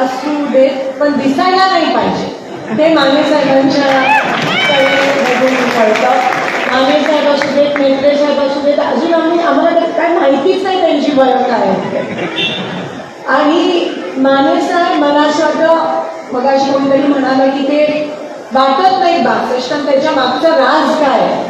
असू देत पण दिसायला नाही पाहिजे. ते माने साहेबांच्या कडे माने साहेब असू देत मेत्रे साहेब असू देत अजून आम्ही आम्हाला काय माहितीच नाही त्यांची बरं काय आणि माने साहेब मला असं वाटतं मगाशी कोणीतरी म्हणाला की ते वाटत नाही बासष्ट त्याच्या मागचा राज काय आहे.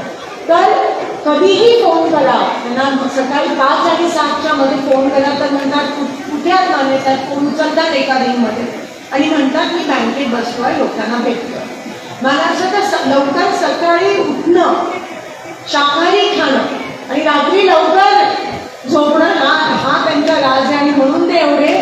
तर कधीही फोन करा. त्यांना सकाळी पाच आणि सातच्या मध्ये फोन करा तर म्हणतात कुठे आहात येतात? फोन उचलतात एका रिंगमध्ये आणि म्हणतात मी बँकेत बसतोय लोकांना भेटतोय. मला असं तर लवकर सकाळी उठणं शाकाहारी खाणं आणि रात्री लवकर झोपणं हा हा त्यांचा राज आहे आणि म्हणून ते एवढे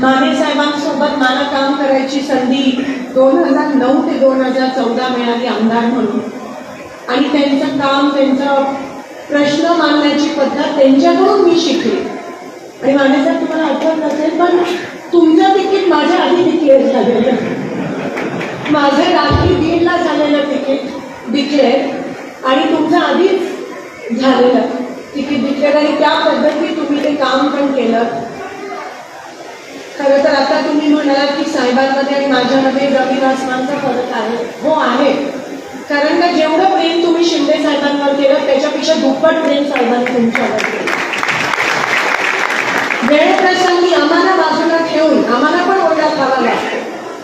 माने साहेबांसोबत मला काम करायची संधी दोन हजार नऊ ते दोन हजार चौदा मिळाली आमदार म्हणून. आणि त्यांचं काम त्यांचं प्रश्न मांडण्याची पद्धत त्यांच्याकडून मी शिकले. आणि माने साहेब तुम्हाला आठवत नसेल पण तुमचं तिकीट माझ्या आधी डिक्लेअर झालेलं माझं रात्री दीडला झालेलं तिकीट डिक्लेअर आणि तुमचं आधीच झालेलं तिकीट डिक्लेअर आणि त्या पद्धतीत तुम्ही ते काम पण केलं. आता की साहेबांमध्ये आणि माझ्यामध्ये जमीन आसमानचा फरक आहे. हो आहे. कारण का जेवढं प्रेम तुम्ही शिंदे साहेबांवर केलं त्याच्यापेक्षा दुप्पट प्रेम साहेबांनी तुमच्यावर केलं. वेळप्रसंगी आम्हाला बाजूला ठेवून आम्हाला पण ओरडा खावा लागतो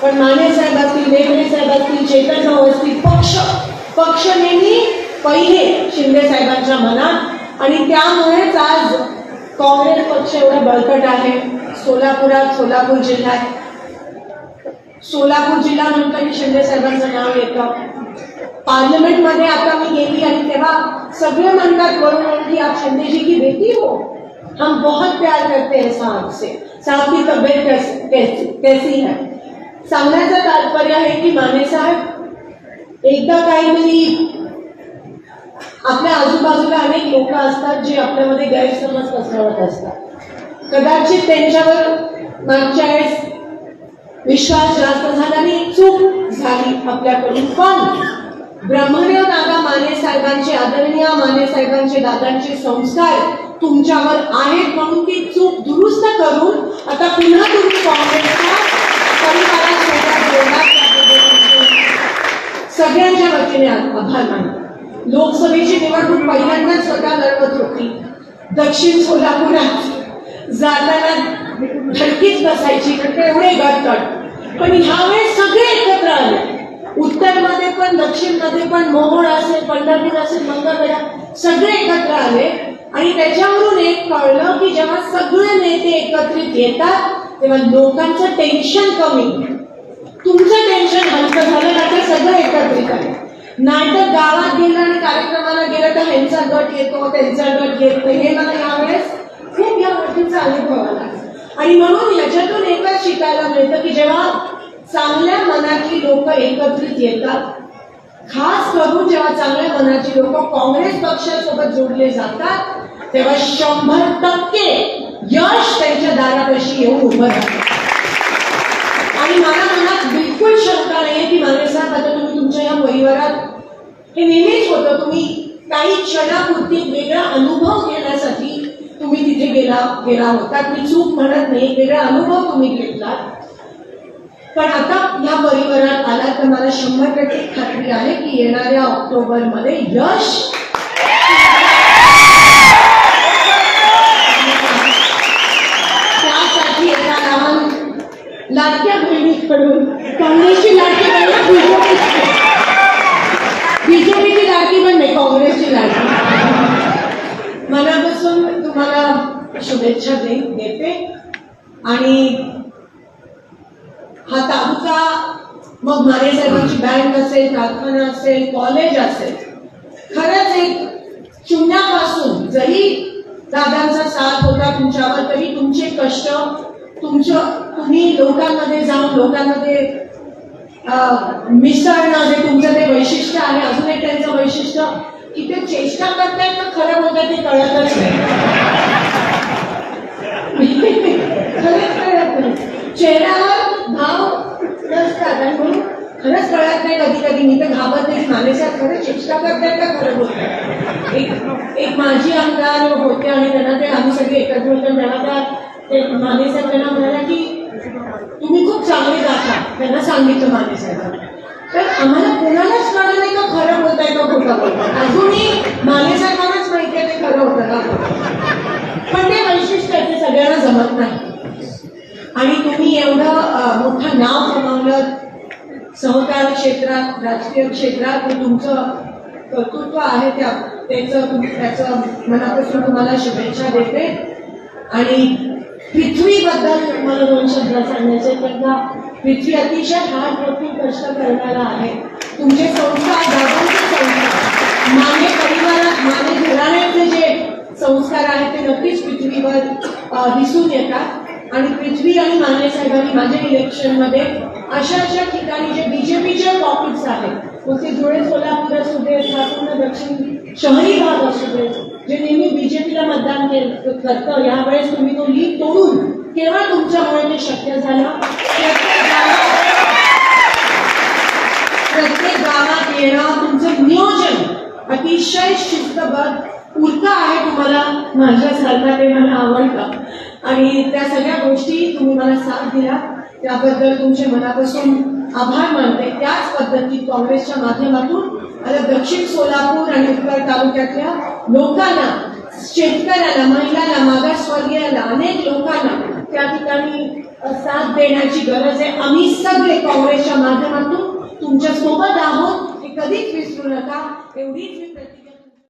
पण माने साहेब असतील वेगळे साहेब असतील चेतन भाऊ असतील पक्ष पक्ष नेहमी पहिले शिंदे साहेबांच्या मनात. आणि त्यामुळेच आज काँग्रेस पक्ष एवढा बळकट आहे. सोलापुरात सोलापूर जिल्ह्यात सोलापूर जिल्हा की शिंदे साहेबांचं नाव येतं. पार्लमेंटमध्ये आता मी गेली आणि तेव्हा सगळे म्हणतात वरून की आप शिंदे जी की बेटी हो. हम बहुत प्यार करते हैं साहब से. साहब की तबीयत कैसी कैसी है? सांगण्याचं तात्पर्य आहे की माने साहेब, एकदा काहीतरी आपल्या आजूबाजूला अनेक लोक असतात जे आपल्यामध्ये गैरसमज पसरवत असतात. कदाचित त्यांच्यावर मागच्या वेळेस विश्वास झाला आणि चूक झाली आपल्याकडून. पण ब्रह्मदेव दादा माने साहेबांचे आदरणीय माने साहेबांचे दादांचे संस्कार तुमच्यावर आहेत म्हणून ती चूक दुरुस्त करून आता पुन्हा तुम्ही काँग्रेसच्या सगळ्यांच्या वतीने आभार मानतो. लोकसभेची निवडणूक पहिल्यांदाच स्वतः लढवत होती. दक्षिण सोलापुरात जाताना धडकीच बसायची कारण एवढे गटगट. पण ह्यावेळेस सगळे एकत्र आले. उत्तरमध्ये पण दक्षिणमध्ये पण मोहोळ असेल पंढरपूर असेल मंगळवेढा सगळे एकत्र आले. आणि त्याच्यावरून एक कळलं की जेव्हा सगळे नेते एकत्रित येतात तेव्हा लोकांचं टेन्शन कमी. तुमचं टेन्शन हलकं झालं ना सगळं एकत्रित आहे नाहीतर गावात गेलं आणि कार्यक्रमाला गेलं तर ह्यांचा गट येतो त्यांचा गट येतो. हे मला यावेळेस खूप या गोष्टीचा अनुभव आला. आणि म्हणून याच्यातून एकच शिकायला मिळतं की जेव्हा चांगल्या मनाची लोक एकत्रित येतात खास करून जेव्हा चांगल्या मनाची लोक काँग्रेस पक्षासोबत जोडले जातात तेव्हा शंभर टक्के यश त्यांच्या दारापाशी येऊन उभं राहतं. आणि मला मनात बिलकुल शंका नाहीये की माने साहेब आता तुम्ही तुमच्या या परिवारात हे नेहमीच होतं तुम्ही काही क्षणापुरती वेगळा अनुभव गेला गेला होता. मी चूक म्हणत नाही. वेगळा अनुभव तुम्ही घेतला. पण आता या परिवारात आला तर मला शंभर टक्के खात्री आहे की येणाऱ्या ऑक्टोबरमध्ये यश शुभेच्छा दे देते. आणि हा तालुका मग माने साहेबांची बँक असेल कारखाना असेल कॉलेज असेल. खरंच एक शून्यापासून जरी दादांचा साथ होता तुमच्यावर तरी तुमचे कष्ट तुमचं तुम्ही लोकांमध्ये जाऊन लोकांमध्ये मिसळणं जे तुमचं ते वैशिष्ट्य आहे अजून एक त्यांचं वैशिष्ट्य की ते चेष्टा करतायत तर खरं होतं ते कळतच नाही. खरंच कळत नाही. चेहऱ्यावर भाव नसतात. आणि म्हणून खरंच कळत नाही कधी कधी. मी तर घाबरत नाही. मानेसा खरं शिक्षा करतायत का खरं बोलतात एक एक माझी आमदार होते आणि त्यांना ते आम्ही सगळे एकत्र होतो. तेव्हा त्या ते माने त्यांना म्हणाला की तुम्ही खूप चांगले गाता त्यांना सांगितलं मानेसाहेबांना तर आम्हाला कोणालाच कळलं नाही का खरं बोलताय का खोटं बोलताय? अजूनही मानेसाहेबांनाच माहिती आहे ते खरं होतं का खोटं. पण ते वैशिष्ट्य आहे, ते सगळ्यांना जमत नाही आणि तुम्ही एवढं अं, मोठं नाव कमावलं सहकार क्षेत्रात राजकीय क्षेत्रात हे तुमचं कर्तृत्व आहे त्या त्याचं त्याचं मनापासून तुम्हाला शुभेच्छा देते. आणि पृथ्वीबद्दल मला दोन शब्द सांगायचे कारण पृथ्वी अतिशय हार्ड वर्किंग कष्ट करणारा आहे. तुमचे संस्कार दादांचे संस्कार माने परिवारात माने घराण्याचे जे संस्कार आहेत ते नक्कीच पृथ्वीवर दिसून येतात. आणि पृथ्वी आणि माने साहेबांनी माझ्या इलेक्शनमध्ये अशा अशा ठिकाणी जे बीजेपीचे पॉकेट्स आहेत मग ते धुळे सोलापूर असू दे किंवा पूर्ण दक्षिण शहरी भाग असू दे जे नेहमी बीजेपीला मतदान करतं यावेळेस तुम्ही तो लीड तोडून केवळ तुमच्यामुळे ते शक्य झालं? प्रत्येक गावात येणं तुमचं नियोजन अतिशय शिस्तबद्ध पुरतं आहे तुम्हाला माझ्यासारखा ते मला आवडतं. आणि त्या सगळ्या गोष्टी तुम्ही मला साथ दिला त्याबद्दल तुमचे मनापासून आभार मानते. त्याच पद्धतीत काँग्रेसच्या माध्यमातून आता दक्षिण सोलापूर आणि उत्तर तालुक्यातल्या लोकांना शेतकऱ्याला महिलांना मागासवर्गीयाला अनेक लोकांना त्या ठिकाणी साथ देण्याची गरज आहे. आम्ही सगळे काँग्रेसच्या माध्यमातून तुमच्यासोबत आहोत. हे कधीच विसरू नका. एवढीच मी